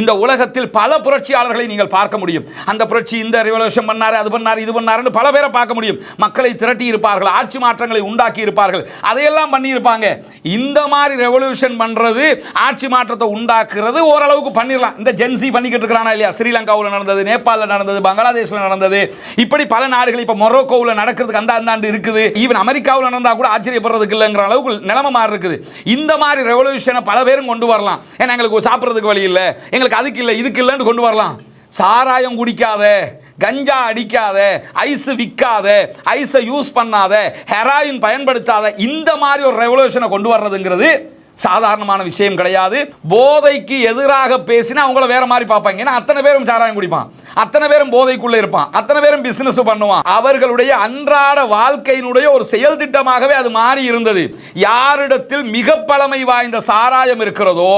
இந்த உலகத்தில் பல புரட்சியாளர்களை நீங்கள் பார்க்க முடியும். அந்த புரட்சி இந்த ரெவல்யூஷன் பண்ணார் அது பண்ணார் இது பண்ணாருன்னு பல பேரை பார்க்க முடியும். மக்களை திரட்டி இருப்பார்கள் ஆட்சி மாற்றங்களை உண்டாக்கி இருப்பார்கள். அதையெல்லாம் பண்ணியிருப்பாங்க. இந்த மாதிரி ரெவல்யூஷன் பண்ணுறது ஆட்சி மாற்றத்தை உண்டாக்குறது ஓரளவுக்கு பண்ணிடலாம் இந்த ஜென்சி பண்ணிக்கிட்டு இருக்கிறானா இல்லையா? ஸ்ரீலங்காவில் நடந்தது நேபாளில் நடந்தது பங்களாதேஷில் நடந்தது. இப்படி பல நாடுகள் இப்போ மொரோக்கோவில் நடக்கிறதுக்கு அந்த அந்தாண்டு இருக்குது. ஈவன் அமெரிக்காவில் நடந்தால் கூட ஆச்சரியப்படுறதுக்கு இல்லைங்கிற அளவுக்கு நிலைமை மாறி இருக்குது இந்த மாதிரி ரெவல்யூஷனை பல பேரும் கொண்டு வரலாம். ஏன்னா எங்களுக்கு சாப்பிட்றதுக்கு வழி இல்லை. எங்களுக்கு அதுக்கு இல்லை இதுக்கு இல்லைன்னு கொண்டு வரலாம். சாராயம் குடிக்காத கஞ்சா அடிக்காத ஐஸ் விற்காத ஐஸை யூஸ் பண்ணாத ஹெராயின் பயன்படுத்தாத இந்த மாதிரி ஒரு ரெவல்யூஷனை கொண்டு வர்றதுங்கிறது சாதாரணமான விஷயம் கிடையாது. போதைக்கு எதிராக பேசினா அவங்கள வேற மாதிரி பார்ப்பாங்க. ஏன்னா அத்தனை பேரும் சாராயம் குடிப்பான். அத்தனை பேரும் போதைக்குள்ளே இருப்பான். அத்தனை பேரும் பிசினஸ் பண்ணுவான். அவர்களுடைய அன்றாட வாழ்க்கையினுடைய ஒரு செயல் திட்டமாகவே அது மாறி இருந்தது. யாரிடத்தில் மிக பழமை வாய்ந்த சாராயம் இருக்கிறதோ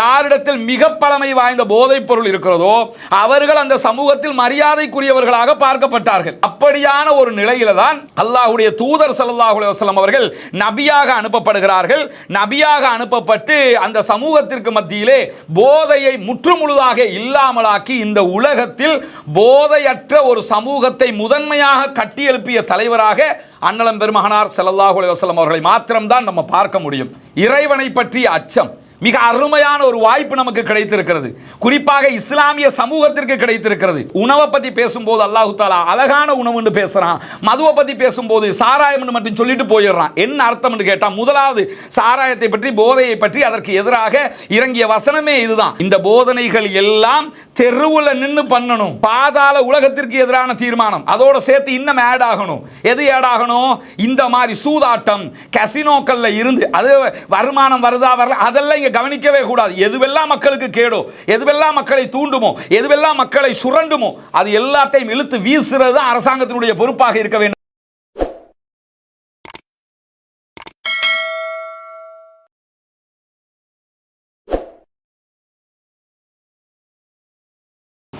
யாரிடத்தில் மிக பழமை வாய்ந்த போதைப் பொருள் இருக்கிறதோ அவர்கள் அந்த சமூகத்தில் மரியாதைக்குரியவர்களாக பார்க்கப்பட்டார்கள். அப்படியான ஒரு நிலையில தான் அல்லாஹுடைய தூதர் சல்லாஹ் அவர்கள் நபியாக அனுப்பப்படுகிறார்கள். நபியாக அனுப்பப்பட்டு அந்த சமூகத்திற்கு மத்தியிலே போதையை முற்றுமுழுதாக இல்லாமலாக்கி இந்த உலகத்தில் போதையற்ற ஒரு சமூகத்தை முதன்மையாக கட்டியெழுப்பிய தலைவராக அன்னலம் பெருமகனார் செல்லல்லாஹு அலைஹி அவர்களை மாத்திரம்தான் நம்ம பார்க்க முடியும். இறைவனை பற்றிய அச்சம் மிக அருமையான ஒரு வாய்ப்பு நமக்கு கிடைத்திருக்கிறது. குறிப்பாக இஸ்லாமிய சமூகத்திற்கு கிடைத்திருக்கிறது. உணவை பத்தி பேசும்போது அல்லாஹு தாலா அழகான உணவுன்னு பேசுறான். மதுவை பத்தி பேசும்போது சாராயம்னு மட்டும் சொல்லிட்டு போயிடுறான். என்ன அர்த்தம்னு கேட்டால் முதலாவது சாராயத்தை பற்றி போதையை பற்றி அதற்கு எதிராக இறங்கிய வசனமே இதுதான். இந்த போதனைகள் எல்லாம் தெருவுல நின்று பண்ணணும். பாதாள உலகத்திற்கு எதிரான தீர்மானம். அதோட சேர்த்து இன்னும் ஆட் ஆகணும். எது ஆட் ஆகணும்? இந்த மாதிரி சூதாட்டம் கசினோக்கள்ல இருந்து அது வருமானம் வருதா வரல அதெல்லாம் கவனிக்கவே கூடாது. எதுவெல்லாம் மக்களுக்கு கேடோ எதுவெல்லாம் மக்களை தூண்டுமோ எதுவெல்லாம் மக்களை சுரண்டுமோ அது எல்லாத்தையும் இழுத்து வீசுறது தான் அரசாங்கத்தினுடைய பொறுப்பாக இருக்க வேண்டும்.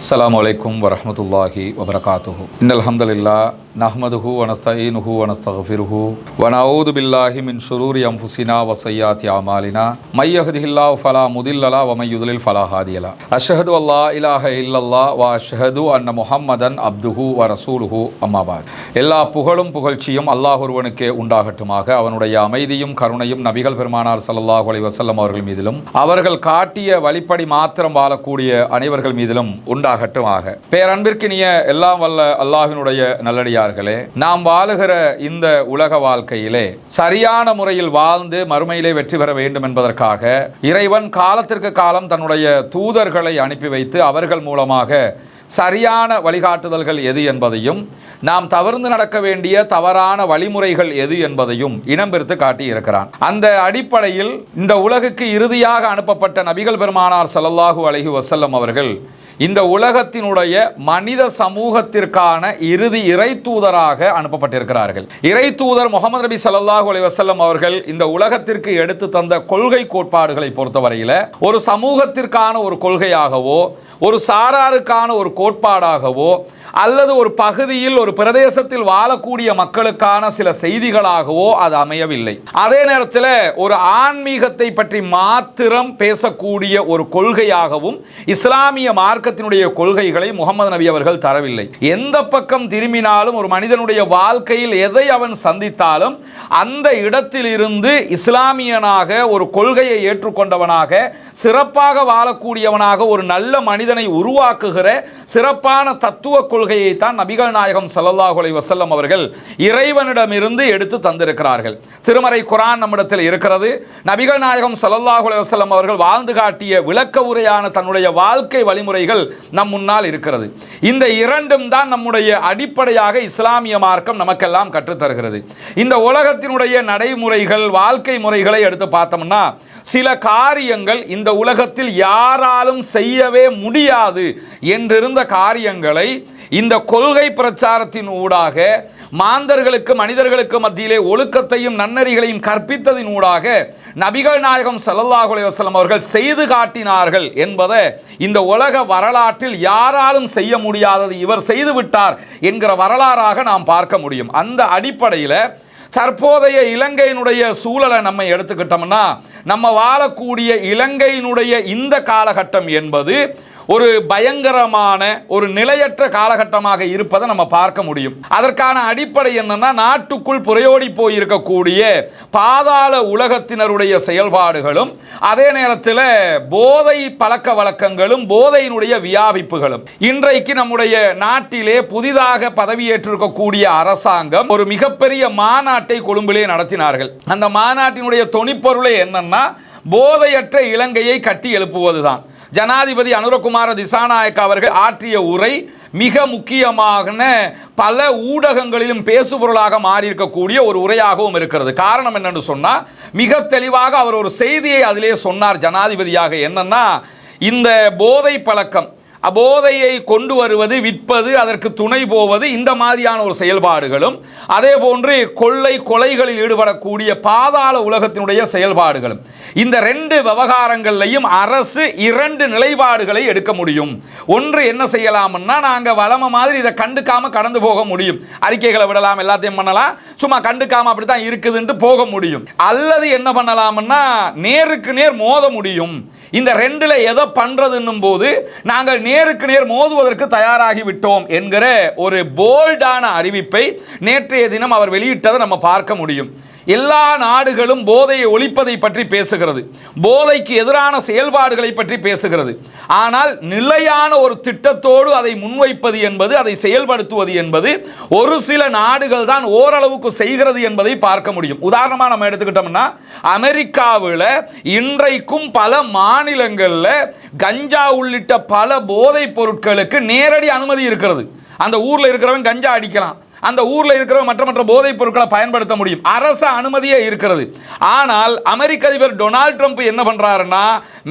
السلام عليكم ورحمة الله وبركاته إن الحمد لله نحمده ونستعينه ونستغفره ونعوذ بالله من شرور أنفسنا وسيئات أعمالنا من يهده الله فلا مضل له ومن يضلل فلا هادي له أشهد أن لا إله إلا الله وأشهد أن محمدا عبده ورسوله أما بعد எல்லா புகழும் புகழ்ச்சியும் அல்லாஹ் ஒருவனுக்கே உண்டாகட்டுமாக அவனுடைய அமைதியும் கருணையும் நபிகள் பெருமானார் ஸல்லல்லாஹு அலைஹி வஸல்லம் அவர்கள் மீதிலும் அவர்கள் காட்டிய வழிப்படி மாத்திரம் வாழக்கூடிய அனைவர்கள் மீதிலும் உண்டாகட்டுமாக பேரன்பிற்கினிய எல்லாம் வல்ல அல்லாஹினுடைய நல்லடியார்களே நாம் வாழுகிற இந்த உலக வாழ்க்கையிலே சரியான முறையில் வாழ்ந்து மறுமையிலே வெற்றி பெற வேண்டும் என்பதற்காக இறைவன் காலத்திற்கு காலம் தன்னுடைய தூதர்களை அனுப்பி வைத்து அவர்கள் மூலமாக சரியான வழிகாட்டுதல்கள் எது என்பதையும் நாம் தவிர்த்து நடக்க வேண்டிய தவறான வழிமுறைகள் எது என்பதையும் இனம் காட்டியிருக்கிறான் காட்டி இருக்கிறான். அந்த அடிப்படையில் இந்த உலகுக்கு இறுதியாக அனுப்பப்பட்ட நபிகள் பெருமானார் ஸல்லல்லாஹு அலஹி வசல்லம் அவர்கள் இந்த உலகத்தினுடைய மனித சமூகத்திற்கான இறுதி இறை தூதராக அனுப்பப்பட்டிருக்கிறார்கள். இறை தூதர் முகமது நபி சல்லாஹூ அலைஹி அவர்கள் இந்த உலகத்திற்கு எடுத்து தந்த கொள்கை கோட்பாடுகளை பொறுத்தவரையில் ஒரு சமூகத்திற்கான ஒரு கொள்கையாகவோ ஒரு சாராருக்கான ஒரு கோட்பாடாகவோ அல்லது ஒரு பகுதியில் ஒரு பிரதேசத்தில் வாழக்கூடிய மக்களுக்கான சில செய்திகளாகவோ அது அமையவில்லை. அதே நேரத்தில் ஒரு ஆன்மீகத்தை பற்றி மாத்திரம் பேசக்கூடிய ஒரு கொள்கையாகவும் இஸ்லாமிய மார்க்கத்தினுடைய கொள்கைகளை முகமது நபி அவர்கள் தரவில்லை. எந்த பக்கம் திரும்பினாலும் ஒரு மனிதனுடைய வாழ்க்கையில் எதை அவன் சந்தித்தாலும் அந்த இடத்தில் இருந்து இஸ்லாமியனாக ஒரு கொள்கையை ஏற்றுக்கொண்டவனாக சிறப்பாக வாழக்கூடியவனாக ஒரு நல்ல மனிதனை உருவாக்குகிற சிறப்பான தத்துவ கொள்கையை தான் நபிகள் நாயகம் ஸல்லல்லாஹு அலைஹி வசல்லம் அவர்கள் இறைவனிடமிருந்து எடுத்து தந்திருக்கிறார்கள். திருமறை குரான் நம்மிடத்தில் இருக்கிறது. நபிகள் நாயகம் ஸல்லல்லாஹு அலைஹி வசல்லம் அவர்கள் வாழ்ந்து காட்டிய விளக்க உரையான தன்னுடைய வாழ்க்கை வழிமுறைகள் நம் முன்னால் இருக்கிறது. இந்த இரண்டும் தான் நம்முடைய அடிப்படையாக இஸ்லாமிய மார்க்கம் நமக்கெல்லாம் கற்றுத்தருகிறது. இந்த உலகத்தினுடைய நடைமுறைகள் வாழ்க்கை முறைகளை எடுத்து பார்த்தோம்னா சில காரியங்கள் இந்த உலகத்தில் யாராலும் செய்யவே முடியாது என்றிருந்த காரியங்களை இந்த கொள்கை பிரச்சாரத்தின் ஊடாக மாந்தர்களுக்கு மனிதர்களுக்கு மத்தியிலே ஒழுக்கத்தையும் நன்னறிகளையும் கற்பித்ததின் ஊடாக நபிகள் நாயகம் ஸல்லல்லாஹு அலைஹி அவர்கள் செய்து காட்டினார்கள் என்பதை இந்த உலக வரலாற்றில் யாராலும் செய்ய முடியாதது இவர் செய்து விட்டார் என்கிற வரலாறாக நாம் பார்க்க முடியும். அந்த அடிப்படையில் தற்போதைய இலங்கையினுடைய சூழலை நம்ம எடுத்துக்கிட்டோம்னா நம்ம வாழக்கூடிய இலங்கையினுடைய இந்த காலகட்டம் என்பது ஒரு பயங்கரமான ஒரு நிலையற்ற காலகட்டமாக இருப்பதை நம்ம பார்க்க முடியும். அதற்கான அடிப்படை என்னன்னா நாட்டுக்குள் புறையோடி போயிருக்கக்கூடிய பாதாள உலகத்தினருடைய செயல்பாடுகளும் அதே நேரத்தில் போதை பழக்க வழக்கங்களும் போதையினுடைய வியாபிப்புகளும். இன்றைக்கு நம்முடைய நாட்டிலே புதிதாக பதவியேற்றிருக்கக்கூடிய அரசாங்கம் ஒரு மிகப்பெரிய மாநாட்டை கொழும்பிலே நடத்தினார்கள். அந்த மாநாட்டினுடைய தொனிப்பொருளை என்னன்னா போதையற்ற இலங்கையை கட்டி எழுப்புவதுதான். ஜனாதிபதி அனுரகுமார திசாநாயக் அவர்கள் ஆற்றிய உரை மிக முக்கியமான பல ஊடகங்களிலும் பேசுபொருளாக மாறியிருக்கக்கூடிய ஒரு உரையாகவும் இருக்கிறது. காரணம் என்னென்னு சொன்னால் மிக தெளிவாக அவர் ஒரு செய்தியை அதிலே சொன்னார் ஜனாதிபதியாக. என்னென்னா இந்த போதை பழக்கம் போதையை கொண்டு வருவது விற்பது அதற்கு துணை போவது இந்த மாதிரியான ஒரு செயல்பாடுகளும் அதே போன்று கொள்ளை கொலைகளில் ஈடுபடக்கூடிய பாதாள உலகத்தினுடைய செயல்பாடுகளும். இந்த ரெண்டு விவகாரங்கள்லையும் அரசு இரண்டு நிலைப்பாடுகளை எடுக்க முடியும். ஒன்று என்ன செய்யலாம்னா நாங்கள் வளம மாதிரி இதை கண்டுக்காம கடந்து போக முடியும். அறிக்கைகளை விடலாம் எல்லாத்தையும் பண்ணலாம். சும்மா கண்டுக்காம அப்படித்தான் இருக்குதுன்ட்டு போக முடியும். அல்லது என்ன பண்ணலாம்னா நேருக்கு நேர் மோத முடியும். இந்த ரெண்டுல எதை பண்றதுன்னும் போது நாங்கள் நேருக்கு நேர் மோதுவதற்கு தயாராகி விட்டோம் என்கிற ஒரு போல்டான அறிவிப்பை நேற்றைய தினம் அவர் வெளியிட்டதை நம்ம பார்க்க முடியும். எல்லா நாடுகளும் போதையை ஒழிப்பதை பற்றி பேசுகிறது. போதைக்கு எதிரான செயல்பாடுகளை பற்றி பேசுகிறது. ஆனால் நிலையான ஒரு திட்டத்தோடு அதை முன்வைப்பது என்பது அதை செயல்படுத்துவது என்பது ஒரு சில நாடுகள் தான் ஓரளவுக்கு செய்கிறது என்பதை பார்க்க முடியும். உதாரணமாக நம்ம எடுத்துக்கிட்டோம்னா அமெரிக்காவில் இன்றைக்கும் பல மாநிலங்களில் கஞ்சா உள்ளிட்ட பல போதைப் பொருட்களுக்கு நேரடி அனுமதி இருக்கிறது. அந்த ஊரில் இருக்கிறவன் கஞ்சா அடிக்கலாம். அந்த ஊரில் இருக்கிற மற்ற மற்ற போதைப் பொருட்களை பயன்படுத்த முடியும். அரசு அனுமதியே இருக்கிறது. ஆனால் அமெரிக்க அதிபர் டொனால்ட் ட்ரம்ப் என்ன பண்ணுறாருன்னா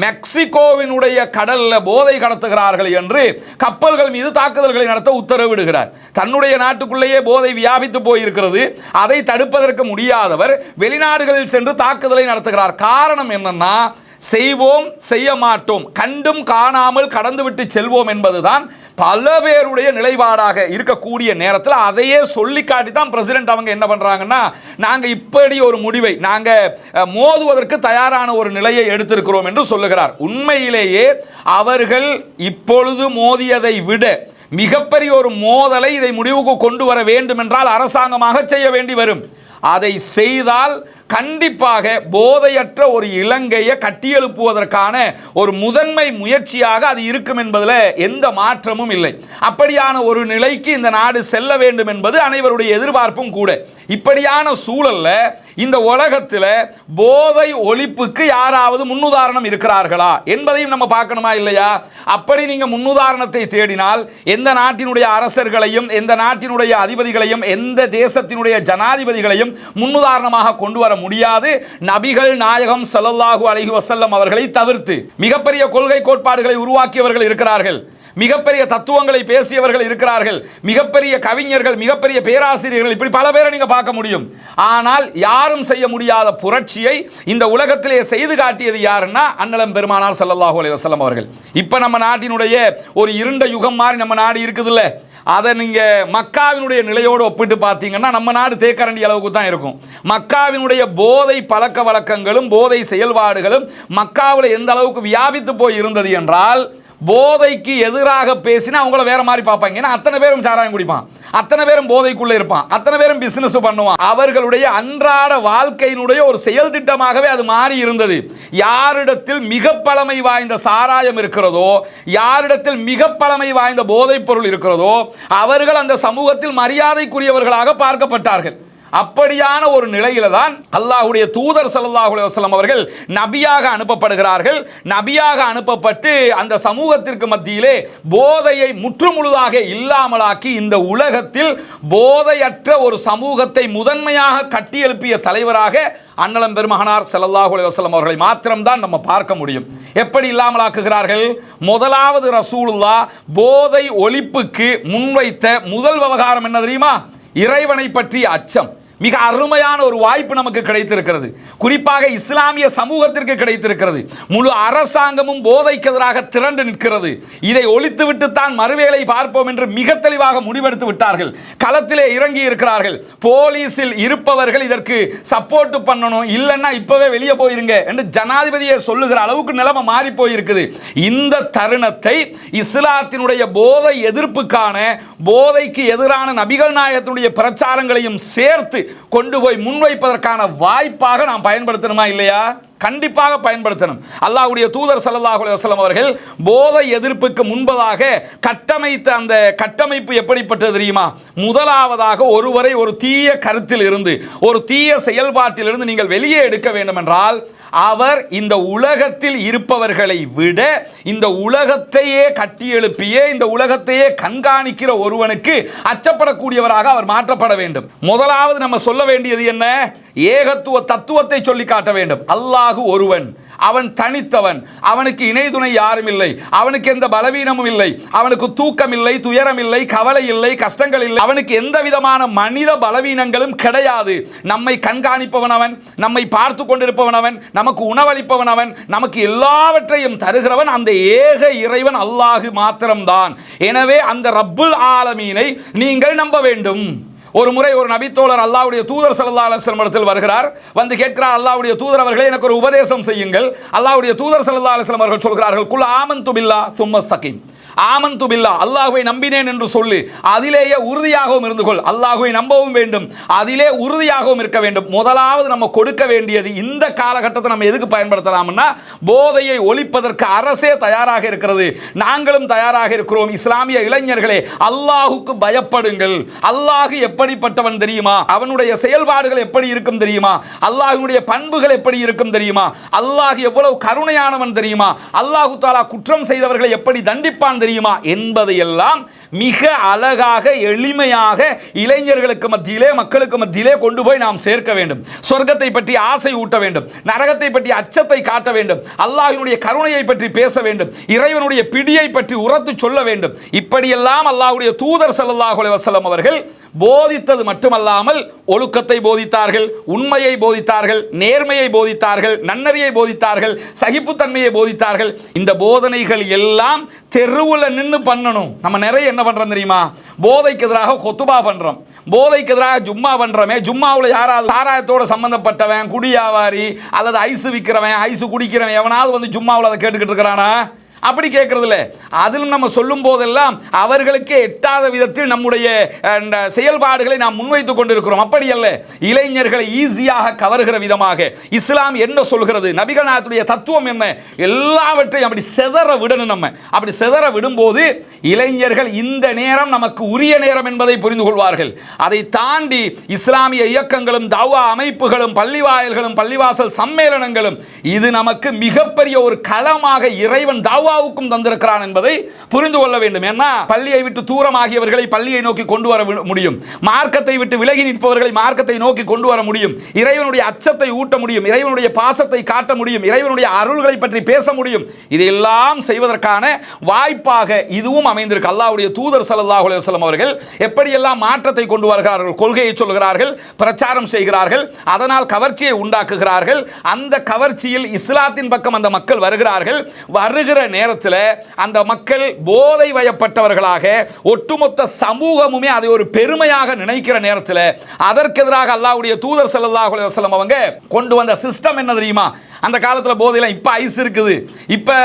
மெக்சிகோவினுடைய கடலில் போதை கடத்துகிறார்கள் என்று கப்பல்கள் மீது தாக்குதல்களை நடத்த உத்தரவிடுகிறார். தன்னுடைய நாட்டுக்குள்ளேயே போதை வியாபித்து போயிருக்கிறது. அதை தடுப்பதற்கு முடியாதவர் வெளிநாடுகளில் சென்று தாக்குதலை நடத்துகிறார். காரணம் என்னன்னா செய்வோம் செய்ய மாட்டோம் கண்டும் காணாமல் கடந்துவிட்டு செல்வோம் என்பதுதான் பல பேருடைய நிலைப்பாடாக இருக்கக்கூடிய நேரத்தில் அதையே சொல்லி காட்டி தான் பிரசிடென்ட் அவங்க என்ன பண்ணுறாங்கன்னா நாங்கள் இப்படி ஒரு முடிவை நாங்கள் மோதுவதற்கு தயாரான ஒரு நிலையை எடுத்திருக்கிறோம் என்று சொல்லுகிறார். உண்மையிலேயே அவர்கள் இப்பொழுது மோதியதை விட மிகப்பெரிய ஒரு மோதலை இதை முடிவுக்கு கொண்டு வர வேண்டும் என்றால் அரசாங்கமாக செய்ய வேண்டி வரும். அதை செய்தால் கண்டிப்பாக போதையற்ற ஒரு இலங்கையை கட்டியெழுப்புவதற்கான ஒரு முதன்மை முயற்சியாக அது இருக்கும் என்பதில் எந்த மாற்றமும் இல்லை. அப்படியான ஒரு நிலைக்கு இந்த நாடு செல்ல வேண்டும் என்பது அனைவருடைய எதிர்பார்ப்பும் கூட. இப்படியான சூழல்ல இந்த உலகத்தில் போதை ஒழிப்புக்கு யாராவது முன்னுதாரணம் இருக்கிறார்களா? என்பதையும் நம்ம பார்க்கணுமா இல்லையா? அப்படி நீங்கள் முன்னுதாரணத்தை தேடினால் எந்த நாட்டினுடைய அரசர்களையும் எந்த நாட்டினுடைய அதிபதிகளையும் எந்த தேசத்தினுடைய ஜனாதிபதிகளையும் முன்னுதாரணமாக கொண்டு வர முடியாது. நபிகள் நாயகம் சல்லல்லாஹு அலஹி வசல்லம் அவர்களை தவிர்த்து மிகப்பெரிய கொள்கை கோட்பாடுகளை உருவாக்கியவர்கள் இருக்கிறார்கள். மிகப்பெரிய தத்துவங்களை பேசியவர்கள் இருக்கிறார்கள். மிகப்பெரிய கவிஞர்கள் மிகப்பெரிய பேராசிரியர்கள் இப்படி பல பேரை நீங்கள் பார்க்க முடியும். ஆனால் யாரும் செய்ய முடியாத புரட்சியை இந்த உலகத்திலே செய்து காட்டியது யாருன்னா அன்னலம் பெருமானார் ஸல்லல்லாஹு அலி வஸல்லம் அவர்கள். இப்போ நம்ம நாட்டினுடைய ஒரு இருண்ட யுகம் மாதிரி நம்ம நாடு இருக்குதுல்ல. அதை நீங்கள் மக்காவினுடைய நிலையோடு ஒப்பிட்டு பார்த்தீங்கன்னா நம்ம நாடு தேக்கரண்டி அளவுக்கு தான் இருக்கும். மக்காவினுடைய போதை பழக்க வழக்கங்களும் போதை செயல்பாடுகளும் மக்காவில் எந்த அளவுக்கு வியாபித்து போய் இருந்தது என்றால் போதைக்கு எதிராக பேசினா அவங்கள வேற மாதிரி பார்ப்பாங்க. ஏன்னா அத்தனை பேரும் சாராயம் குடிப்பான். அத்தனை பேரும் போதைக்குள்ளே இருப்பான். அத்தனை பேரும் பிஸ்னஸ் பண்ணுவான். அவர்களுடைய அன்றாட வாழ்க்கையினுடைய ஒரு செயல் திட்டமாகவே அது மாறி இருந்தது. யாரிடத்தில் மிக பழமை வாய்ந்த சாராயம் இருக்கிறதோ யாரிடத்தில் மிக பழமை வாய்ந்த போதைப் பொருள் இருக்கிறதோ அவர்கள் அந்த சமூகத்தில் மரியாதைக்குரியவர்களாக பார்க்கப்பட்டார்கள். அப்படியான ஒரு நிலையில தான் அல்லாஹுடைய தூதர் ஸல்லல்லாஹு வசலம் அவர்கள் நபியாக அனுப்பப்படுகிறார்கள். நபியாக அனுப்பப்பட்டு அந்த சமூகத்திற்கு மத்தியிலே போதையை முற்றுமுழுதாக இல்லாமலாக்கி இந்த உலகத்தில் போதையற்ற ஒரு சமூகத்தை முதன்மையாக கட்டியெழுப்பிய தலைவராக அன்னலம் பெருமகனார் ஸல்லல்லாஹு வசலம் அவர்களை மாத்திரம்தான் நம்ம பார்க்க முடியும். எப்படி இல்லாமலாக்குகிறார்கள்? முதலாவது ரசூலுல்லா போதை ஒழிப்புக்கு முன்வைத்த முதல் விவகாரம் என்ன தெரியுமா? இறைவனை பற்றிய அச்சம். மிக அருமையான ஒரு வாய்ப்பு நமக்கு கிடைத்திருக்கிறது. குறிப்பாக இஸ்லாமிய சமூகத்திற்கு கிடைத்திருக்கிறது. முழு அரசாங்கமும் போதைக்கு எதிராக திரண்டு நிற்கிறது. இதை ஒழித்துவிட்டு தான் மறுவேளை பார்ப்போம் என்று மிக தெளிவாக முடிவெடுத்து விட்டார்கள். களத்திலே இறங்கி இருக்கிறார்கள். போலீஸில் இருப்பவர்கள் இதற்கு சப்போர்ட் பண்ணணும். இல்லைன்னா இப்பவே வெளியே போயிருங்க என்று ஜனாதிபதியை சொல்லுகிற அளவுக்கு நிலைமை மாறி போயிருக்குது இந்த தருணத்தை இஸ்லாத்தினுடைய போதை எதிர்ப்புக்கான போதைக்கு எதிரான நபிகள் நாயகத்தினுடைய பிரச்சாரங்களையும் சேர்த்து கொண்டு போய் முன்வைப்பதற்கான வாய்ப்பாக நாம் பயன்படுத்தணுமா இல்லையா? கண்டிப்பாக பயன்படுத்தணும். அல்லாஹ்வுடைய தூதர் ஸல்லல்லாஹு அலுவலம் அவர்கள் போதை எதிர்ப்புக்கு முன்பதாக கட்டமைத்த அந்த கட்டமைப்பு எப்படிப்பட்டது தெரியுமா? முதலாவதாக ஒருவரை ஒரு தீய கருத்தில் இருந்து ஒரு தீய செயல்பாட்டிலிருந்து நீங்கள் வெளியே எடுக்க வேண்டும் என்றால் அவர் இந்த உலகத்தில் இருப்பவர்களை விட இந்த உலகத்தையே கட்டியெழுப்பிய இந்த உலகத்தையே கண்காணிக்கிற ஒருவனுக்கு அச்சப்படக்கூடியவராக அவர் மாற்றப்பட வேண்டும். முதலாவது நம்ம சொல்ல வேண்டியது என்ன? ஏகத்துவ தத்துவத்தை சொல்லி காட்ட வேண்டும். அல்லாஹ் ஒருவன். அவன் தனித்தவன். அவனுக்கு இணை துணை யாரும் இல்லை அவனுக்கு எந்த பலவீனமும் இல்லை. அவனுக்கு தூக்கம் இல்லை துயரம் இல்லை கவலை இல்லை கஷ்டங்கள் இல்லை அவனுக்கு எந்த விதமான மனித பலவீனங்களும் கிடையாது. நம்மை கண்காணிப்பவன் அவன் நம்மை பார்த்து கொண்டிருப்பவன் அவன் நமக்கு உணவளிப்பவன் அவன் நமக்கு எல்லாவற்றையும் தருகிறவன் அந்த ஏக இறைவன் அல்லாஹு மாத்திரம்தான். எனவே அந்த ரப்புல் ஆலமீனை நீங்கள் நம்ப வேண்டும். ஒரு முறை ஒரு நபித்தோழர் அல்லாவுடைய தூதர் சல்லா அலுவலம் இடத்தில் வருகிறார். வந்து கேட்கிறார் அல்லாவுடைய தூதர் அவர்களே எனக்கு ஒரு உபதேசம் செய்யுங்கள். அல்லாவுடைய தூதர் சல்லா அலுவலம் அவர்கள் சொல்கிறார்கள் குல் ஆமன் துபில்லா சும்மஸ்தகிம் ஆமன் துபில்லா அல்லாஹுவை நம்பினேன் என்று சொல்லு. அதிலேயே உறுதியாகவும் இருந்து கொள். அல்லாஹுவை நம்பவும் வேண்டும். அதிலே உறுதியாகவும் இருக்க வேண்டும். முதலாவது நம்ம கொடுக்க வேண்டியது இந்த காலகட்டத்தை நம்ம எதுக்கு பயன்படுத்தலாம்னா போதையை ஒழிப்பதற்கு அரசே தயாராக இருக்கிறது. நாங்களும் தயாராக இருக்கிறோம். இஸ்லாமிய இளைஞர்களே அல்லாஹுக்கு பயப்படுங்கள். அல்லாஹு எப்படிப்பட்டவன் தெரியுமா? அவனுடைய செயல்பாடுகள் எப்படி இருக்கும் தெரியுமா? அல்லாஹினுடைய பண்புகள் எப்படி இருக்கும் தெரியுமா? அல்லாஹ் எவ்வளவு கருணையானவன் தெரியுமா? அல்லாஹு தாலா குற்றம் செய்தவர்களை எப்படி தண்டிப்பான் தெரியுமா? என்பதையெல்லாம் மிக அழகாக எளிமையாக இளைஞர்களுக்கு மத்தியிலே மக்களுக்கு மத்தியிலே கொண்டு போய் நாம் சேர்க்க வேண்டும். சொர்க்கத்தை பற்றி ஆசை ஊட்ட வேண்டும். நரகத்தை பற்றி அச்சத்தை காட்ட வேண்டும். அல்லாஹினுடைய கருணையை பற்றி பேச வேண்டும். இறைவனுடைய பிடியை பற்றி உரத்து சொல்ல வேண்டும். இப்படியெல்லாம் அல்லாஹுடைய தூதர் ஸல்லல்லாஹு வசலம் அவர்கள் போதித்தது மட்டுமல்லாமல் ஒழுக்கத்தை போதித்தார்கள் உண்மையை போதித்தார்கள் நேர்மையை போதித்தார்கள் நன்னறியை போதித்தார்கள் சகிப்புத்தன்மையை போதித்தார்கள். இந்த போதனைகள் எல்லாம் தெருவில் நின்று பண்ணணும். நம்ம நிறைய என்ன பண்ணுறோம் தெரியுமா? போதைக்கு எதிராக கொத்துபா பண்ணுறோம் போதைக்கு எதிராக ஜும்மா பண்ணுறோமே ஜும்மாவில் யாராவது சாராயத்தோட சம்மந்தப்பட்டவன் குடியாவாரி அல்லது ஐஸ் விற்கிறவன் ஐஸ் குடிக்கிறவன் எவனாவது வந்து ஜும்மாவில் அதை கேட்டுக்கிட்டு இருக்கிறானா? அப்படி கேட்கறதில்ல அதிலும் நம்ம சொல்லும் போதெல்லாம் அவர்களுக்கே எட்டாத விதத்தில் நம்முடைய செயல்பாடுகளை நாம் முன்வைத்துக் கொண்டிருக்கிறோம். அப்படி அல்ல. இளைஞர்களை ஈஸியாக கவர்கிற விதமாக இஸ்லாம் என்ன சொல்கிறது? நபிகள் தத்துவம் என்ன? எல்லாவற்றையும் அப்படி செதற விடணும் நம்ம. அப்படி செதற விடும்போது இளைஞர்கள் இந்த நேரம் நமக்கு உரிய நேரம் என்பதை புரிந்து கொள்வார்கள். அதை தாண்டி இஸ்லாமிய இயக்கங்களும் தவா அமைப்புகளும் பள்ளிவாயல்களும் பள்ளிவாசல் சம்மேளனங்களும் இது நமக்கு மிகப்பெரிய ஒரு களமாக இறைவன் அப்பாவுக்கும் தந்திருக்கிறான் என்பதை புரிந்து கொள்ள வேண்டும். ஏன்னா பள்ளியை விட்டு தூரமாகியவர்களை பள்ளியை நோக்கி கொண்டு வர முடியும். மார்க்கத்தை விட்டு விலகி நிற்பவர்களை மார்க்கத்தை நோக்கி கொண்டு வர முடியும். இறைவனுடைய அச்சத்தை ஊட்ட முடியும். இறைவனுடைய பாசத்தை காட்ட முடியும். இறைவனுடைய அருள்களை பற்றி பேச முடியும். இதையெல்லாம் செய்வதற்கான வாய்ப்பாக இதுவும் அமைந்திருக்கு. அல்லாவுடைய தூதர் சல்லாஹ் அலுவலம் அவர்கள் எப்படியெல்லாம் மாற்றத்தை கொண்டு வருகிறார்கள் கொள்கையை சொல்கிறார்கள் பிரச்சாரம் செய்கிறார்கள் அதனால் கவர்ச்சியை உண்டாக்குகிறார்கள் அந்த கவர்ச்சியில் இஸ்லாத்தின் பக்கம் அந்த மக்கள் வருகிறார்கள் வருகிற நேரத்தில் அந்த மக்கள் போதை வயப்பட்டவர்களாக ஒட்டுமொத்த சமூகமுமே அதை ஒரு பெருமையாக நினைக்கிற நேரத்தில் அதற்கு எதிராக அல்லாவுடைய தூதர் ஸல்லல்லாஹு அலைஹி அவங்க கொண்டு வந்த சிஸ்டம் என்ன தெரியுமா? அந்த காலத்தில் போதையெல்லாம் இப்போ ஐஸ் இருக்குது. இப்போ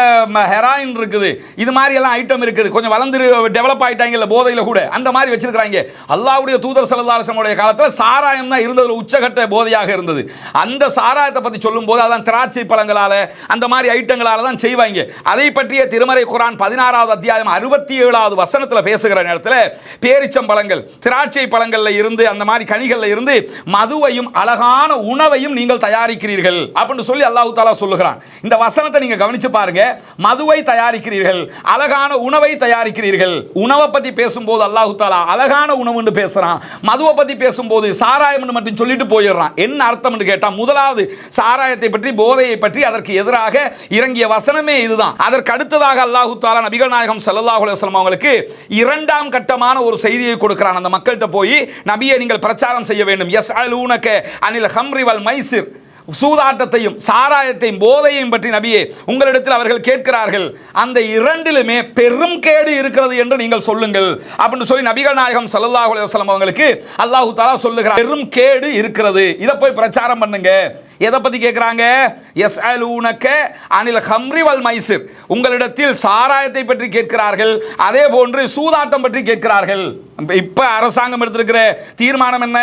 ஹெராயின் இருக்குது. இது மாதிரி எல்லாம் ஐட்டம் இருக்குது. கொஞ்சம் வளர்ந்து டெவலப் ஆகிட்டாங்கல்ல போதையில் கூட. அந்த மாதிரி வச்சிருக்கிறாங்க. அல்லாவுடைய தூதர் ஸல்லல்லாஹு காலத்தில் சாராயம் தான் இருந்ததில் உச்சகட்ட போதையாக இருந்தது. அந்த சாராயத்தை பற்றி சொல்லும்போது அதான் திராட்சை பழங்களால் அந்த மாதிரி ஐட்டங்களால் தான் செய்வாங்க. அதை பற்றிய திருமறை குரான் பதினாறாவது அத்தியாயம் அறுபத்தி ஏழாவது வசனத்தில் பேசுகிற நேரத்தில் பேரிச்சம்பழங்கள் திராட்சை பழங்களில் இருந்து அந்த மாதிரி கனிகளில் இருந்து மதுவையும் அழகான உணவையும் நீங்கள் தயாரிக்கிறீர்கள். அப்படின்னு சொல்லி அல்லாஹ் அல்லாஹு தாலா சொல்லுகிறான். இந்த வசனத்தை நீங்க கவனிச்சு பாருங்க. மதுவை தயாரிக்கிறீர்கள் அழகான உணவை தயாரிக்கிறீர்கள். உணவை பத்தி பேசும்போது அல்லாஹு தாலா அழகான உணவுன்னு பேசுறான். மதுவை பத்தி பேசும்போது சாராயம்னு மட்டும் சொல்லிட்டு போயிடுறான். என்ன அர்த்தம்னு கேட்டால் முதலாவது சாராயத்தை பற்றி போதையை பற்றி அதற்கு எதிராக இறங்கிய வசனமே இதுதான். அதற்கு அடுத்ததாக அல்லாஹு தாலா நபிகள் நாயகம் ஸல்லல்லாஹு அலுவலம் அவங்களுக்கு இரண்டாம் கட்டமான ஒரு செய்தியை கொடுக்கிறான். அந்த மக்கள்கிட்ட போய் நபியை நீங்கள் பிரச்சாரம் செய்ய வேண்டும். எஸ் அலூனக அனில் ஹம்ரிவல் மைசிர் சூதாட்டத்தையும் சாராயத்தையும் போதையையும் பற்றி நபியே உங்களிடத்தில் அவர்கள் கேட்கிறார்கள் அந்த இரண்டிலுமே பெரும் கேடு இருக்கிறது என்று நீங்கள் சொல்லுங்கள் அப்படின்னு சொல்லி நபிகள் நாயகம் சல்லாஹ் அலுவலம் அவங்களுக்கு அல்லாஹு தாலா சொல்லுகிறார் பெரும் கேடு இருக்கிறது. இதை போய் பிரச்சாரம் பண்ணுங்க. எதை பத்தி கேட்குறாங்க எஸ் அலூனக்க அனில் ஹம்ரி வல் மைசிர். உங்களிடத்தில் சாராயத்தை பற்றி கேட்கிறார்கள் அதே போன்று சூதாட்டம் பற்றி கேட்கிறார்கள். இப்ப அரசாங்கம் எடுத்திருக்கிற தீர்மானம் என்ன?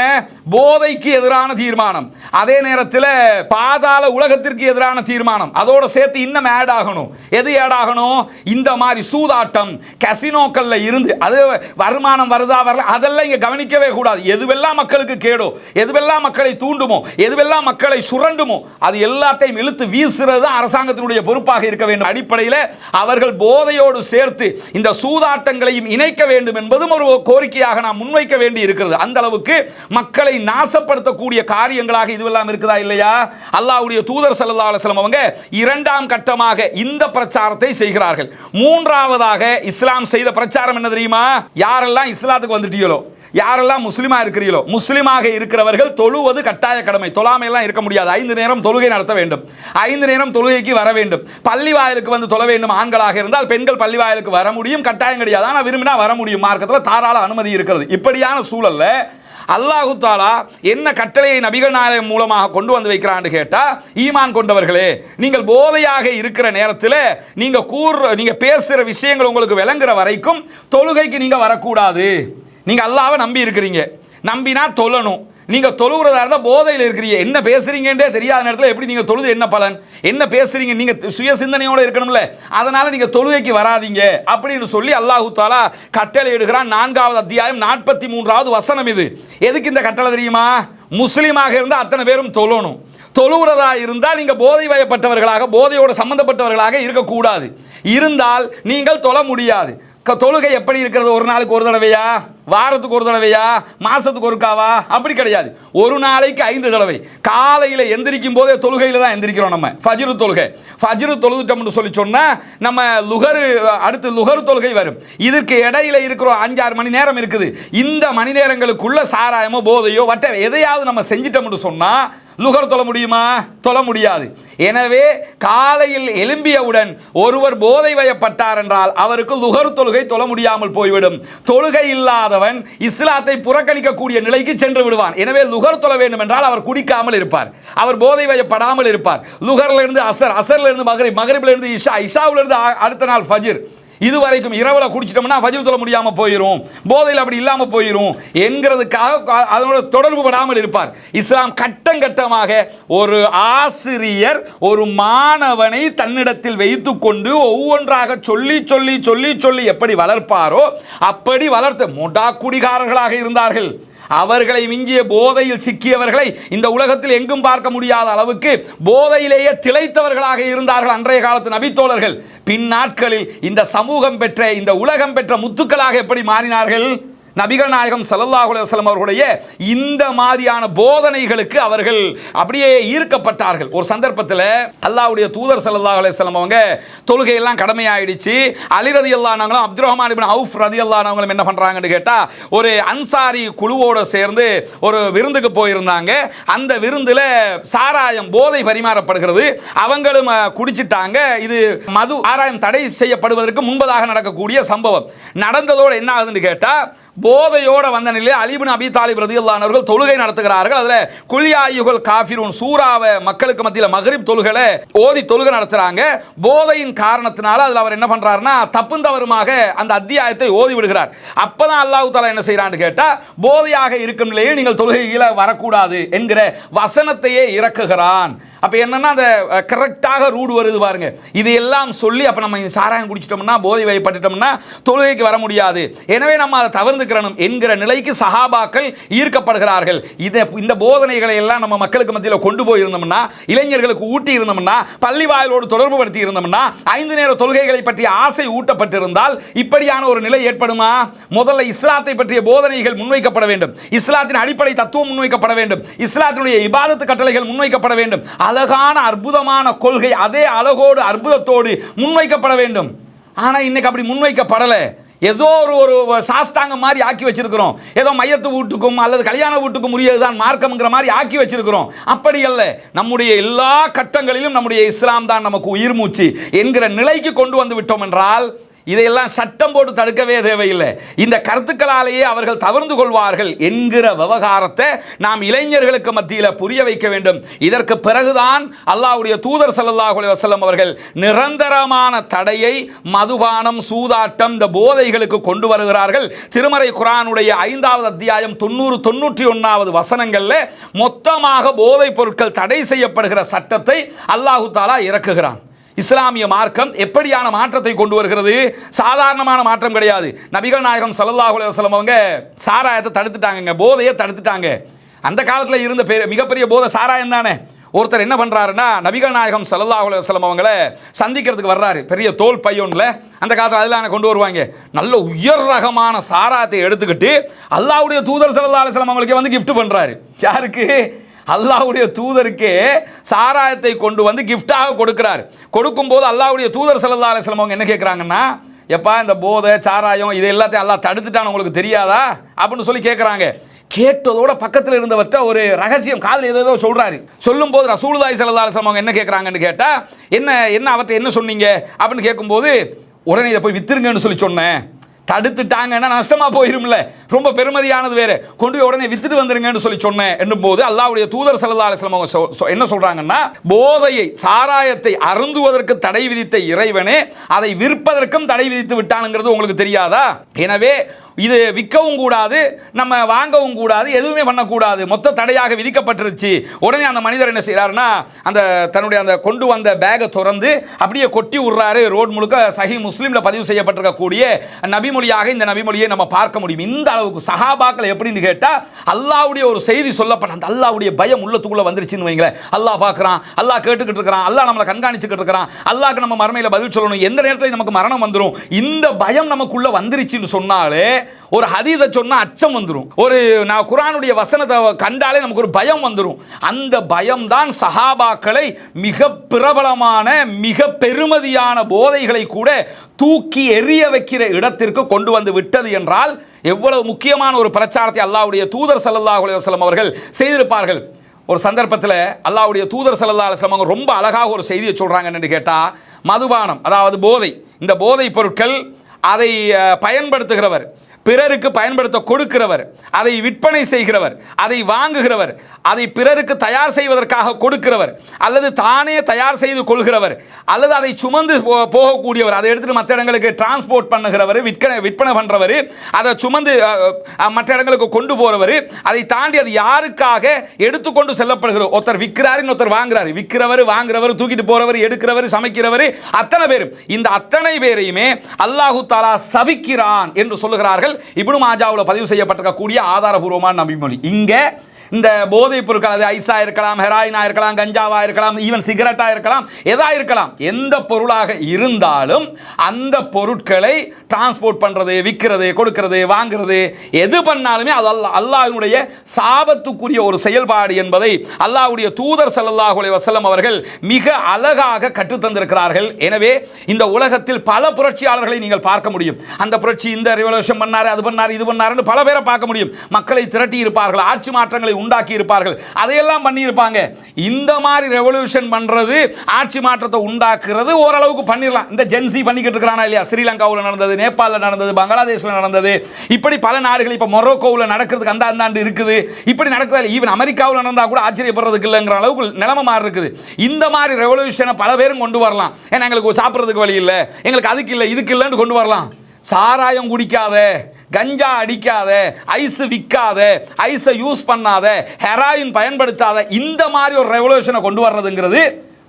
போதைக்கு எதிரான தீர்மானம். அதே நேரத்தில் பாதாள உலகத்திற்கு எதிரான தீர்மானம். அதோட சேர்த்து இன்னும் ஆட் ஆகணும். எது ஆட் ஆகணும்? இந்த மாதிரி சூதாட்டம் கசினோக்கள்ல இருந்து அது வருமானம் வருதா வரல அதெல்லாம் இங்க கவனிக்கவே கூடாது. எதுவெல்லாம் மக்களுக்கு கேடோ? எதுவெல்லாம் மக்களை தூண்டுமோ? எதுவெல்லாம் மக்களை புரண்டுமோ? அது எல்லாத்தையும் இழுத்து வீசுறது தான் அரசாங்கத்தினுடைய பொறுப்பாக இருக்க வேண்டும். அடிப்படையில் அவர்கள் போதையோடு சேர்த்து இந்த சூதாட்டங்களையும் இணைக்க வேண்டும் என்பதும் ஒரு கோரிக்கையாக நாம் முன்வைக்க வேண்டி இருக்கிறது. அந்த அளவுக்கு மக்களை நாசப்படுத்தக்கூடிய காரியங்களாக இதுவெல்லாம் இருக்குதா இல்லையா? அல்லாவுடைய தூதர் ஸல்லல்லாஹு அலைஹி அவங்க இரண்டாம் கட்டமாக இந்த பிரச்சாரத்தை செய்கிறார்கள். மூன்றாவதாக இஸ்லாம் செய்த பிரச்சாரம் என்ன தெரியுமா? யாரெல்லாம் இஸ்லாத்துக்கு வந்துட்டீங்களோ? யாரெல்லாம் முஸ்லீமாக இருக்கிறீங்களோ முஸ்லீமாக இருக்கிறவர்கள் தொழுவது கட்டாய கடமை. தொழாமையெல்லாம் இருக்க முடியாது. ஐந்து நேரம் தொழுகை நடத்த வேண்டும். ஐந்து நேரம் தொழுகைக்கு வர வேண்டும். பள்ளி வாயிலுக்கு வந்து தொழ வேண்டும் ஆண்களாக இருந்தால் பெண்கள் பள்ளி வாயிலுக்கு வர முடியும். கட்டாயம் கிடையாது. ஆனால் விரும்பினா வர முடியும். மார்க்கத்தில் தாராள அனுமதி இருக்கிறது. இப்படியான சூழல்ல அல்லாஹு தாலா என்ன கட்டளையை நபிகள் நாயகம் மூலமாக கொண்டு வந்து வைக்கிறான்னு கேட்டால் ஈமான் கொண்டவர்களே நீங்கள் போதையாக இருக்கிற நேரத்தில் நீங்கள் கூர் நீங்கள் பேசுகிற விஷயங்கள் உங்களுக்கு விளங்குற வரைக்கும் தொழுகைக்கு நீங்கள் வரக்கூடாது. நீங்கள் அல்லாவை நம்பி இருக்கிறீங்க. நம்பினா தொழணும். நீங்கள் தொழுகிறதா இருந்தால் போதையில் இருக்கிறீங்க. என்ன பேசுறீங்கன்றே தெரியாத நேரத்தில் எப்படி நீங்கள் தொழுது என்ன பலன்? என்ன பேசுகிறீங்க நீங்கள் சுய சிந்தனையோடு இருக்கணும்ல. அதனால் நீங்கள் தொழுகைக்கு வராதீங்க. அப்படின்னு சொல்லி அல்லாஹு தாலா கட்டளை எடுக்கிறான். நான்காவது அத்தியாயம் நாற்பத்தி மூன்றாவது வசனம் இது. எதுக்கு இந்த கட்டளை தெரியுமா? முஸ்லீமாக இருந்தால் அத்தனை பேரும் தொழணும். தொழுகிறதா இருந்தால் நீங்கள் போதை வயப்பட்டவர்களாக போதையோடு சம்மந்தப்பட்டவர்களாக இருக்கக்கூடாது. இருந்தால் நீங்கள் தொழ முடியாது. தொழுகை எப்படி இருக்கிறது? ஒரு நாளுக்கு ஒரு தடவையா? வாரத்துக்கு ஒரு தடவையா? மாசத்துக்கு ஒருக்காவா? அப்படி கிடையாது. ஒரு நாளைக்கு ஐந்து தடவை. காலையில் எந்திரிக்கும் போதே தொழுகையில் தான் எந்திரிக்கிறோம் நம்ம. ஃபஜ்ரு தொழுகை. ஃபஜ்ரு தொழுதுட்டோம்னு சொல்லி சொன்னால் நம்ம லுகரு அடுத்து லுகரு தொழுகை வரும். இதற்கு இடையில இருக்கிற அஞ்சாறு மணி நேரம் இருக்குது. இந்த மணி நேரங்களுக்குள்ள சாராயமோ போதையோ வட்ட எதையாவது நம்ம செஞ்சிட்டோம்னு சொன்னால் லுகர் தொழ முடியுமா? தொழ முடியாது. எனவே காலையில் எழும்பியவுடன் ஒருவர் போதை வயப்பட்டார் என்றால் அவருக்கு லுகர் தொழுகை தொழ முடியாமல் போய்விடும். தொழுகை இல்லாதவன் இஸ்லாத்தை புறக்கணிக்கக்கூடிய நிலைக்கு சென்று விடுவான். எனவே லுகர் தொழ வேண்டும் என்றால் அவர் குடிக்காமல் இருப்பார். அவர் போதை வயப்படாமல் இருப்பார். லுகர்ல இருந்து அசர் அசர்ல இருந்து மகரிப் மகரிப்ல இருந்து இஷா இஷாவிலிருந்து அடுத்த நாள் ஃபஜிர். இது வரைக்கும் இரவில் குடிச்சிட்டோம்னா ஃபஜ்ர் தொழ முடியாமல் போயிடும் போதையில் அப்படி இல்லாமல் போயிடும் என்கிறதுக்காக அதனோட தொடர்பு படாமல் இருப்பார். இஸ்லாம் கட்டம் கட்டமாக ஒரு ஆசிரியர் ஒரு மாணவனை தன்னிடத்தில் வைத்துக்கொண்டு ஒவ்வொன்றாக சொல்லி சொல்லி சொல்லி சொல்லி எப்படி வளர்ப்பாரோ அப்படி வளர்த்த முடா குடிகாரர்களாக இருந்தார்கள். அவர்களை மிஞ்சிய போதையில் சிக்கியவர்களை இந்த உலகத்தில் எங்கும் பார்க்க முடியாத அளவுக்கு போதையிலேயே திளைத்தவர்களாக இருந்தார்கள் அன்றைய காலத்து நபித்தோழர்கள். பின் நாட்களில் இந்த சமூகம் பெற்ற இந்த உலகம் பெற்ற முத்துக்களாக எப்படி மாறினார்கள்? நபிகள் நாயகம் ஸல்லல்லாஹு அலைஹி அவர்களுடைய இந்த மாதிரியான போதனைகளுக்கு அவர்கள் அப்படியே ஈர்க்கப்பட்டார்கள். ஒரு சந்தர்ப்பத்தில் அல்லாவுடைய தூதர் ஸல்லல்லாஹு அலைஹி அவங்க தொழுகையெல்லாம் கடமையாயிடுச்சு. அலி அல்லானவங்களும் அப்துல் ரஹ்மான் இப்னு அவுஃப் ரதியல்லானவங்களும் என்ன பண்ணுறாங்கன்னு கேட்டால் ஒரு அன்சாரி குழுவோடு சேர்ந்து ஒரு விருந்துக்கு போயிருந்தாங்க. அந்த விருந்தில் சாராயம் போதை பரிமாறப்படுகிறது. அவங்களும் குடிச்சிட்டாங்க. இது மது ஆராயம் தடை செய்யப்படுவதற்கு முன்பதாக நடக்கக்கூடிய சம்பவம். நடந்ததோடு என்ன ஆகுதுன்னு கேட்டால் போதையோட வந்த நிலையில் அலிபின் அபி தாலிப் ரதியுல்லானவர்கள் தொழுகை நடத்துகிறார்கள். அதில் குல்யாயுகள் காஃபிரூன் சூறாவை மக்களுக்கு மத்தியில் மகரிப் தொழுகளை ஓதி தொழுகை நடத்துறாங்க. போதையின் காரணத்தினால அதில் அவர் என்ன பண்றாருன்னா தப்பும் தவறுமாக அந்த அத்தியாயத்தை ஓதி விடுகிறார். அப்பதான் அல்லாஹு தாலா என்ன செய்யறான்னு கேட்டா போதையாக இருக்கும் நிலையில் நீங்கள் தொழுகையில் வரக்கூடாது என்கிற வசனத்தையே இறக்குகிறான். அப்போ என்னன்னா அந்த கரெக்டாக ரூடு வருது பாருங்க. இது எல்லாம் சொல்லி அப்ப நம்ம சாராயம் குடிச்சிட்டோம்னா போதை வயப்பட்டுட்டோம்னா தொழுகைக்கு வர முடியாது. எனவே நம்ம அதை தவிர்த்து கற்றுக்கணும் என்கிற நிலைக்கு சஹாபாக்கள் ஈர்க்கப்படுகிறார்கள். இதை இந்த போதனைகளை எல்லாம் நம்ம மக்களுக்கு மத்தியில் கொண்டு போயிருந்தோம்னா இளைஞர்களுக்கு ஊட்டி இருந்தோம்னா பள்ளி வாயிலோடு தொடர்பு படுத்தி இருந்தோம்னா ஐந்து நேர தொழுகைகளை பற்றிய ஆசை ஊட்டப்பட்டிருந்தால் இப்படியான ஒரு நிலை ஏற்படுமா? முதல்ல இஸ்லாத்தை பற்றிய போதனைகள் முன்வைக்கப்பட வேண்டும். இஸ்லாத்தின் அடிப்படை தத்துவம் முன்வைக்கப்பட வேண்டும். இஸ்லாத்தினுடைய இபாதத்து கட்டளைகள் முன்வைக்கப்பட வேண்டும். அழகான அற்புதமான கொள்கை அதே அழகோடு அற்புதத்தோடு முன்வைக்கப்பட வேண்டும். ஆனா இன்னைக்கு அப்படி முன்வைக்கப்படலை. ஏதோ ஒரு ஒரு சாஸ்தாங்க மாதிரி ஆக்கி வச்சிருக்கிறோம். ஏதோ மையத்து வீட்டுக்கும் அல்லது கல்யாண வீட்டுக்கும் உரியதுதான் மார்க்கம்ங்கிற மாதிரி ஆக்கி வச்சிருக்கிறோம். அப்படி அல்ல. நம்முடைய எல்லா கட்டங்களிலும் நம்முடைய இஸ்லாம் தான் நமக்கு உயிர் மூச்சு என்கிற நிலைக்கு கொண்டு வந்து விட்டோம் என்றால் இதையெல்லாம் சட்டம் போட்டு தடுக்கவே தேவையில்லை. இந்த கருத்துக்களாலேயே அவர்கள் தவிர்ந்து கொள்வார்கள் என்கிற விவகாரத்தை நாம் இளைஞர்களுக்கு மத்தியில் புரிய வைக்க வேண்டும். இதற்கு பிறகுதான் அல்லாஹ்வுடைய தூதர் சல்லாஹ் வசலம் அவர்கள் நிரந்தரமான தடையை மதுபானம் சூதாட்டம் இந்த போதைகளுக்கு கொண்டு வருகிறார்கள். திருமறை குரானுடைய ஐந்தாவது அத்தியாயம் தொண்ணூறு தொண்ணூற்றி ஒன்றாவது வசனங்களில் மொத்தமாக போதைப் பொருட்கள் தடை செய்யப்படுகிற சட்டத்தை அல்லாஹு தாலா இறக்குகிறான். இஸ்லாமிய மார்க்கம் எப்படியான மாற்றத்தை கொண்டு வருகிறது? சாதாரணமான மாற்றம் கிடையாது. நபிகள் நாயகம் சல்லாஹூ அலுவலம் அவங்க சாராயத்தை தடுத்துட்டாங்கங்க போதையை தடுத்துட்டாங்க. அந்த காலத்தில் இருந்த பெரிய மிகப்பெரிய போதை சாராயம் தானே. ஒருத்தர் என்ன பண்ணுறாருன்னா நபிகள் நாயகம் ஸல்லல்லாஹு அலுவலம் அவங்கள சந்திக்கிறதுக்கு வர்றாரு. பெரிய தோல் பையொன்ல. அந்த காலத்தில் அதில் கொண்டு வருவாங்க? நல்ல உயர் ரகமான சாராயத்தை எடுத்துக்கிட்டு அல்லாவுடைய தூதர் சல்லா அலுவலம் அவங்களுக்கு வந்து கிஃப்ட் பண்ணுறாரு யாருக்கு? அல்லாவுடைய தூதருக்கே சாராயத்தை கொண்டு வந்து கிஃப்டாக கொடுக்கிறார். கொடுக்கும்போது அல்லாவுடைய தூதர் ஸல்லல்லாஹு அலைஹி அவங்க என்ன கேட்குறாங்கன்னா எப்பா இந்த போதை சாராயம் இது எல்லாத்தையும் எல்லாம் தடுத்துட்டான் உங்களுக்கு தெரியாதா? அப்படின்னு சொல்லி கேட்குறாங்க கேட்டதோட பக்கத்தில் இருந்தவர்கிட்ட ஒரு ரகசியம் காதல் ஏதோ சொல்கிறாரு சொல்லும்போது ரசூலுதாய் ஸல்லல்லாஹு அலைஹி அவங்க என்ன கேட்குறாங்கன்னு கேட்டால் என்ன என்ன அவர்கிட்ட என்ன சொன்னீங்க? அப்படின்னு கேட்கும்போது உடனே இதை போய் வித்துருங்கன்னு சொல்லி சொன்னேன். தடுத்துட்டாங்கன்னா நஷ்டமா போயிரும்ல. ரொம்ப பெருமதியானது வேற. கொண்டு போய் உடனே வித்துட்டு வந்துருங்கன்னு சொல்லி சொன்னேன் என்னும் போது அல்லாவுடைய தூதர் ஸல்லல்லாஹு அலைஹி அவங்க என்ன சொல்றாங்கன்னா போதையை சாராயத்தை அருந்துவதற்கு தடை விதித்த இறைவனே அதை விற்பதற்கும் தடை விதித்து விட்டானுங்கிறது உங்களுக்கு தெரியாதா? எனவே இது விற்கவும் கூடாது நம்ம வாங்கவும் கூடாது எதுவுமே பண்ணக்கூடாது. மொத்த தடையாக விதிக்கப்பட்டுருச்சு. உடனே அந்த மனிதர் என்ன செய்கிறாருன்னா அந்த தன்னுடைய அந்த கொண்டு வந்த பேகை திறந்து அப்படியே கொட்டி விடுறாரு. ரோட் முழுக்க சஹி முஸ்லீமில் பதிவு செய்யப்பட்டிருக்கக்கூடிய நபிமொழியாக இந்த நபிமொழியை நம்ம பார்க்க முடியும். இந்த அளவுக்கு சஹாபாக்கள் எப்படின்னு கேட்டால் அல்லாவுடைய ஒரு செய்தி சொல்லப்பட்ட அந்த அல்லாவுடைய பயம் உள்ளத்துக்குள்ளே வந்துருச்சுன்னு வைங்களேன். அல்லாஹ் பார்க்குறான் அல்லாஹ் கேட்டுக்கிட்டு இருக்கிறான் அல்லாஹ் நம்மளை கண்காணிச்சுக்கிட்டு இருக்கிறான் அல்லாஹ்க்கு நம்ம மறுமையில் பதில் சொல்லணும். எந்த நேரத்தில் நமக்கு மரணம் வந்துடும் இந்த பயம் நமக்குள்ளே வந்துருச்சுன்னு சொன்னாலே ஒரு ஹதீதை சொன்னால் அச்சம் வந்துடும் ஒரு நான் குரானுடைய வசனத்தை கண்டாலே நமக்கு ஒரு பயம் வந்துடும் அந்த பயம் தான் சஹாபாக்களை மிக பிரபலமான மிக பெருமதியான போதைகளை கூட தூக்கி எறிய வைக்கிற இடத்திற்கு கொண்டு வந்து விட்டது என்றால் எவ்வளவு முக்கியமான ஒரு பிரச்சாரத்தை அல்லாவுடைய தூதர் ஸல்லல்லாஹு அலைஹி அவர்கள் செய்திருப்பார்கள். ஒரு சந்தர்ப்பத்தில் அல்லாவுடைய தூதர் சல்லா அலுவலம் அவங்க ரொம்ப அழகாக ஒரு செய்தியை சொல்றாங்கன்னு கேட்டால் மதுபானம் அதாவது போதை. இந்த போதைப் பொருட்கள் அதை பயன்படுத்துகிறவர். பிறருக்கு பயன்படுத்த கொடுக்கிறவர் அதை விற்பனை செய்கிறவர் அதை வாங்குகிறவர் அதை பிறருக்கு தயார் செய்வதற்காக கொடுக்கிறவர் அல்லது தானே தயார் செய்து கொள்கிறவர் அல்லது அதை சுமந்து போ- போகக்கூடியவர் அதை எடுத்துட்டு மற்ற இடங்களுக்கு டிரான்ஸ்போர்ட் பண்ணுகிறவர் விற்பனை விற்பனை பண்ணுறவர் அதை சுமந்து மற்ற இடங்களுக்கு கொண்டு போகிறவர் அதை தாண்டி அது யாருக்காக எடுத்துக்கொண்டு செல்லப்படுகிறது ஒருத்தர் விற்கிறாருன்னு இன்னொருத்தர் வாங்குறாரு விற்கிறவர் வாங்குறவர் தூக்கிட்டு போகிறவர் எடுக்கிறவர் சமைக்கிறவர் அத்தனை பேரும். இந்த அத்தனை பேரையுமே அல்லாஹு தாலா சபிக்கிறான் என்று சொல்லுகிறார்கள். இப்னு மாஜாவில் பதிவு செய்யப்பட்டிருக்கக்கூடிய ஆதாரபூர்வமான நபிமொழி. இங்கே இந்த போதைப் பொருட்கள் அது ஐஸாக இருக்கலாம் ஹெராயினா இருக்கலாம் கஞ்சாவாக இருக்கலாம் ஈவன் சிகரெட்டாக இருக்கலாம் எதாக இருக்கலாம் எந்த பொருளாக இருந்தாலும் அந்த பொருட்களை டிரான்ஸ்போர்ட் பண்ணுறது விற்கிறது கொடுக்கறது வாங்குறது எது பண்ணாலுமே அது அல்லா அல்லாஹினுடைய சாபத்துக்குரிய ஒரு செயல்பாடு என்பதை அல்லாஹ்வுடைய தூதர் சல்லாஹுலே வசலம் அவர்கள் மிக அழகாக கற்றுத்தந்திருக்கிறார்கள் எனவே இந்த உலகத்தில் பல புரட்சியாளர்களை நீங்கள் பார்க்க முடியும். அந்த புரட்சி இந்த ரெவல்யூஷன் பண்ணார் அது பண்ணாரு இது பண்ணாருன்னு பல பேரை பார்க்க முடியும். மக்களை திரட்டி இருப்பார்கள் ஆட்சி மாற்றங்களை உண்டாக்கி இருப்பார்கள் அதையெல்லாம் பண்ணியிருப்பாங்க. இந்த மாதிரி ரெவல்யூஷன் பண்ணுறது ஆட்சி மாற்றத்தை உண்டாக்குறது ஓரளவுக்கு பண்ணிடலாம். இந்த ஜென்சி பண்ணிக்கிட்டு இருக்கிறானா இல்லையா? ஸ்ரீலங்காவில் நடந்தது நேபாளில் நடந்தது பங்களாதேஷில் நடந்தது. இப்படி பல நாடுகள் இப்போ மொரோக்கோவில் நடக்கிறதுக்கு அந்த அந்தாண்டு இருக்குது. இப்படி நடக்குது ஈவன் அமெரிக்காவில் நடந்தால் கூட ஆச்சரியப்படுறதுக்கு இல்லைங்கிற அளவுக்கு நிலைமை மாறி இருக்குது. இந்த மாதிரி ரெவல்யூஷனை பல பேரும் கொண்டு வரலாம். ஏன்னா எங்களுக்கு சாப்பிட்றதுக்கு வழி இல்லை. எங்களுக்கு அதுக்கு இல்லை இதுக்கு இல்லைன்னு கொண்டு வரலாம். சாராயம் குடிக்காத கஞ்சா அடிக்காத ஐஸ் விற்காத ஐஸை யூஸ் பண்ணாத ஹெராயின் பயன்படுத்தாத இந்த மாதிரி ஒரு ரெவல்யூஷனை கொண்டு வர்றதுங்கிறது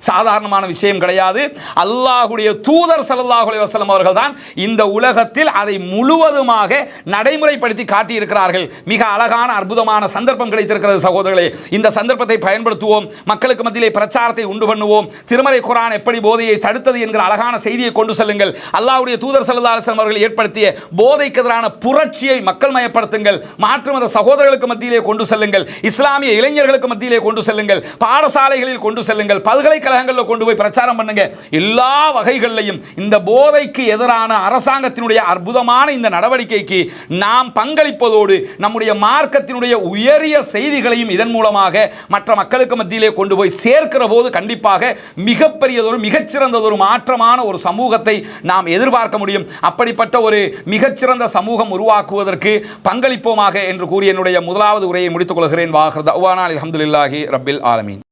சாதாரணமான விஷயம் கிடையாது. அல்லாஹுடைய தூதர் சல்லாஹ் அலைஹி அவர்கள் தான் இந்த உலகத்தில் அதை முழுவதுமாக நடைமுறைப்படுத்தி காட்டியிருக்கிறார்கள். மிக அழகான அற்புதமான சந்தர்ப்பம் கிடைத்திருக்கிறது சகோதரர்களே. இந்த சந்தர்ப்பத்தை பயன்படுத்துவோம். மக்களுக்கு மத்தியிலே பிரச்சாரத்தை உண்டு பண்ணுவோம். திருமலை குரான் எப்படி போதையை தடுத்தது என்கிற அழகான செய்தியை கொண்டு செல்லுங்கள். அல்லாஹுடைய தூதர் சல்லா அலைஹி அவர்கள் ஏற்படுத்திய போதைக்கு எதிரான புரட்சியை மக்கள் மயப்படுத்துங்கள். மாற்று மத சகோதரர்களுக்கு மத்தியிலே கொண்டு செல்லுங்கள். இஸ்லாமிய இளைஞர்களுக்கு மத்தியிலே கொண்டு செல்லுங்கள். பாடசாலைகளில் கொண்டு செல்லுங்கள். பல்கலைக்கழகங்களில் கொண்டு போய் பிரச்சாரம் பண்ணுங்க. எல்லா வகைகளிலையும் இந்த போதைக்கு எதிரான அரசாங்கத்தினுடைய அற்புதமான இந்த நடவடிக்கைக்கு நாம் பங்களிப்பதோடு நம்முடைய மார்க்கத்தினுடைய உயரிய செய்திகளையும் இதன் மூலமாக மற்ற மக்களுக்கு மத்தியிலே கொண்டு போய் சேர்க்கிற போது கண்டிப்பாக மிகப்பெரியதொரு மிகச்சிறந்ததொரு மாற்றமான ஒரு சமூகத்தை நாம் எதிர்பார்க்க முடியும். அப்படிப்பட்ட ஒரு மிகச்சிறந்த சமூகம் உருவாக்குவதற்கு பங்களிப்போமாக என்று கூறி என்னுடைய முதலாவது உரையை முடித்துக் கொள்கிறேன். வாஹர் தவானால் அல்ஹம்துலில்லாஹி ஆலமீன்.